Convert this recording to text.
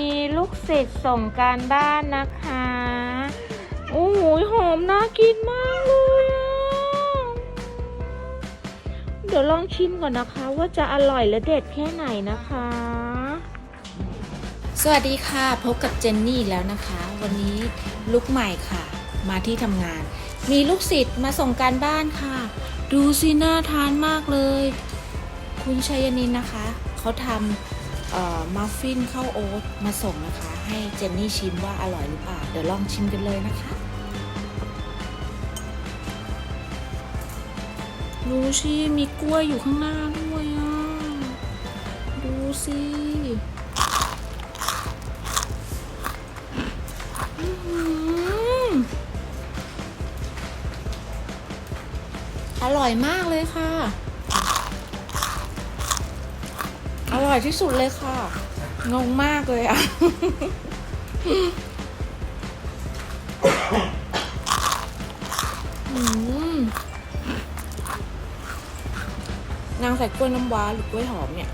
มีลูกศิษย์ส่งการบ้านนะคะโอ้โหหอมน่ากินมากเลยเดี๋ยวลองชิมก่อนนะคะว่าจะอร่อยและเด็ดแค่ไหนนะคะ สวัสดีค่ะพบกับเจนนี่แล้วนะคะ วันนี้ลุกใหม่ค่ะ มาที่ทำงาน มีลูกศิษย์มาส่งการบ้านค่ะ ดูสิน่าทานมากเลย คุณชัยนินนะคะ เขาทำ มัฟฟินข้าวโอ๊ตมาส่งนะคะ ให้เจนนี่ชิมว่าอร่อยหรือเปล่า เดี๋ยวลองชิมกันเลยนะคะ ดูสิมีกล้วยอยู่ข้างหน้าด้วยอะ ดูสิอืมอร่อยมากเลยค่ะ อร่อยที่สุดเลยค่ะ งงมากเลยอะ นางใส่กล้วยน้ำว้าหรือกล้วยหอมเนี่ย